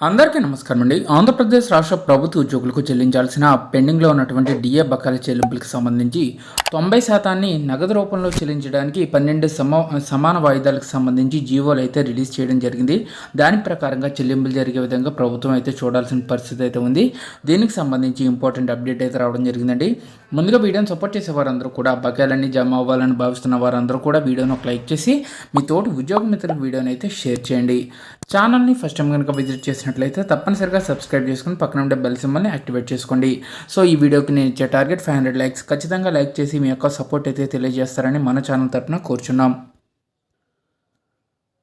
అందరికీ నమస్కారం అండి. ఆంధ్రప్రదేశ్ రాష్ట్ర ప్రభుత్వ ఉద్యోగులకు చెల్లించాల్సిన పెండింగ్లో ఉన్నటువంటి డిఏ బకాయిల చెల్లింపులకు సంబంధించి తొంభై శాతాన్ని నగదు రూపంలో చెల్లించడానికి పన్నెండు సమ సమాన వాయిదాలకు సంబంధించి జీవోలు అయితే రిలీజ్ చేయడం జరిగింది. దాని ప్రకారంగా చెల్లింపులు జరిగే విధంగా ప్రభుత్వం అయితే చూడాల్సిన పరిస్థితి అయితే ఉంది. దీనికి సంబంధించి ఇంపార్టెంట్ అప్డేట్ అయితే రావడం జరిగిందండి. ముందుగా వీడియోని సపోర్ట్ చేసే వారందరూ కూడా బకాయిలన్నీ జమ అవ్వాలని భావిస్తున్న వారందరూ కూడా వీడియోను ఒక లైక్ చేసి మీ తోటి ఉద్యోగ మిత్రుల వీడియోని అయితే షేర్ చేయండి. ఛానల్ని ఫస్ట్ టైం కనుక విజిట్ చేసినట్లయితే తప్పనిసరిగా సబ్స్క్రైబ్ చేసుకుని పక్కన ఉండే బెల్ సింబల్ని యాక్టివేట్ చేసుకోండి. సో ఈ వీడియోకి నేను ఇచ్చే టార్గెట్ ఫైవ్ హండ్రెడ్ లైక్స్. ఖచ్చితంగా లైక్ చేసి మీ యొక్క సపోర్ట్ అయితే తెలియజేస్తారని మన ఛానల్ తరఫున కోరుచున్నాం.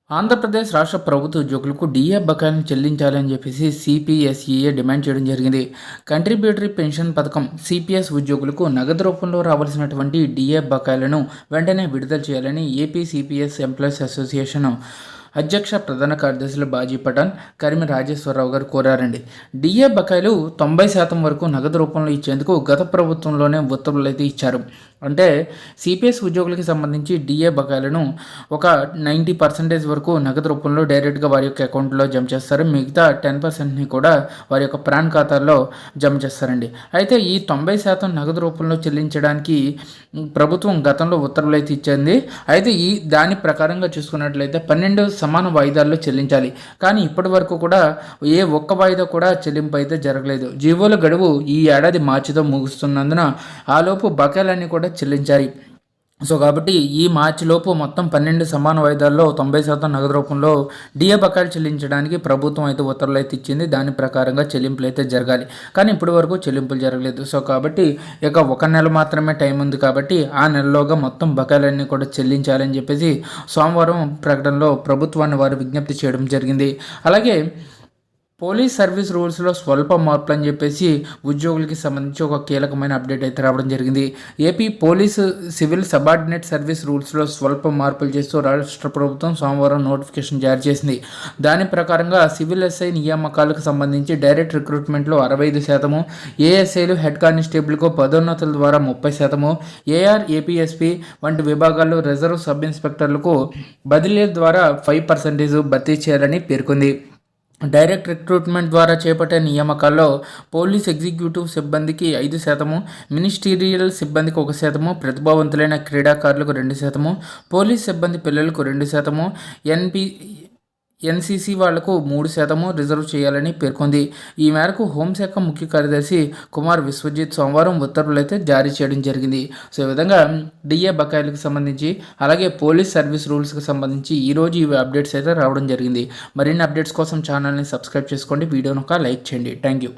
ఆంధ్రప్రదేశ్ రాష్ట్ర ప్రభుత్వ ఉద్యోగులకు డిఏ బకాయిలను చెల్లించాలని చెప్పేసి సిపిఎస్ఈఏ డిమాండ్ చేయడం జరిగింది. కంట్రిబ్యూటరీ పెన్షన్ పథకం సిపిఎస్ ఉద్యోగులకు నగదు రూపంలో రావాల్సినటువంటి డిఏ బకాయిలను వెంటనే విడుదల చేయాలని ఏపీ సిపిఎస్ ఎంప్లాయీస్ అసోసియేషన్ అధ్యక్ష ప్రధాన కార్యదర్శులు బాజీ పఠాన్ కరిమి రాజేశ్వరరావు గారు కోరారండి. డిఏ బకాయిలు తొంభై శాతం వరకు నగదు రూపంలో ఇచ్చేందుకు గత ప్రభుత్వంలోనే ఉత్తర్వులు అయితే ఇచ్చారు. అంటే సిపిఎస్ ఉద్యోగులకి సంబంధించి డిఏ బకాయిలను ఒక నైంటీ పర్సెంటేజ్ వరకు నగదు రూపంలో డైరెక్ట్గా వారి యొక్క అకౌంట్లో జమ చేస్తారు. మిగతా టెన్ పర్సెంట్ని కూడా వారి యొక్క ప్రాణ్ ఖాతాల్లో జమ చేస్తారండి. అయితే ఈ తొంభై శాతం నగదు రూపంలో చెల్లించడానికి ప్రభుత్వం గతంలో ఉత్తర్వులు అయితే ఇచ్చింది. అయితే ఈ దాని ప్రకారంగా చూసుకున్నట్లయితే పన్నెండు సమాన వాయిదాల్లో చెల్లించాలి. కానీ ఇప్పటి వరకు కూడా ఏ ఒక్క వాయిదా కూడా చెల్లింపు అయితే జరగలేదు. జీవోల గడువు ఈ ఏడాది మార్చితో ముగుస్తున్నందున ఆలోపు బకాయిలన్నీ కూడా చెల్లించాలి. సో కాబట్టి ఈ మార్చి లోపు మొత్తం పన్నెండు సమాన వాయిదాల్లో తొంభై శాతం నగదు రూపంలో డిఏ బకాయిలు చెల్లించడానికి ప్రభుత్వం అయితే ఉత్తర్వులు అయితే ఇచ్చింది. దాని ప్రకారంగా చెల్లింపులు అయితే జరగాలి. కానీ ఇప్పటి వరకు చెల్లింపులు జరగలేదు. సో కాబట్టి ఇక ఒక నెల మాత్రమే టైం ఉంది కాబట్టి ఆ నెలలోగా మొత్తం బకాయిలన్నీ కూడా చెల్లించాలని చెప్పేసి సోమవారం ప్రకటనలో ప్రభుత్వాన్ని వారు విజ్ఞప్తి చేయడం జరిగింది. అలాగే పోలీస్ సర్వీస్ రూల్స్లో స్వల్ప మార్పులు అని చెప్పేసి ఉద్యోగులకి సంబంధించి ఒక కీలకమైన అప్డేట్ అయితే రావడం జరిగింది. AP police civil subordinate service రూల్స్లో స్వల్ప మార్పులు చేస్తూ రాష్ట్ర ప్రభుత్వం సోమవారం నోటిఫికేషన్ జారీ చేసింది. దాని ప్రకారంగా సివిల్ ఎస్ఐ నియామకాలకు సంబంధించి డైరెక్ట్ రిక్రూట్మెంట్లో అరవై ఐదు శాతము ఏఎస్ఐలు హెడ్ కానిస్టేబుల్కు పదోన్నతుల ద్వారా ముప్పై శాతము ఏఆర్ ఏపీఎస్పీ వంటి విభాగాల్లో రిజర్వ్ సబ్ ఇన్స్పెక్టర్లకు బదిలీల ద్వారా ఫైవ్ పర్సెంటేజ్ భర్తీ చేయాలని పేర్కొంది. డైరెక్ట్ రిక్రూట్మెంట్ ద్వారా చేపట్టే నియామకాల్లో పోలీస్ ఎగ్జిక్యూటివ్ సిబ్బందికి ఐదు శాతము మినిస్టీరియల్ సిబ్బందికి ఒక శాతము ప్రతిభావంతులైన క్రీడాకారులకు రెండు శాతము పోలీస్ సిబ్బంది పిల్లలకు రెండు శాతము ఎన్పి ఎన్సీసీ వాళ్ళకు మూడు శాతము రిజర్వ్ చేయాలని పేర్కొంది. ఈ మేరకు హోంశాఖ ముఖ్య కార్యదర్శి కుమార్ విశ్వజిత్ సోమవారం ఉత్తర్వులు అయితే జారీ చేయడం జరిగింది. సో ఈ విధంగా డిఏ బకాయిలకు సంబంధించి అలాగే పోలీస్ సర్వీస్ రూల్స్కి సంబంధించి ఈరోజు ఇవి అప్డేట్స్ అయితే రావడం జరిగింది. మరిన్ని అప్డేట్స్ కోసం ఛానల్ని సబ్స్క్రైబ్ చేసుకోండి. వీడియోను ఒక లైక్ చేయండి. Thank you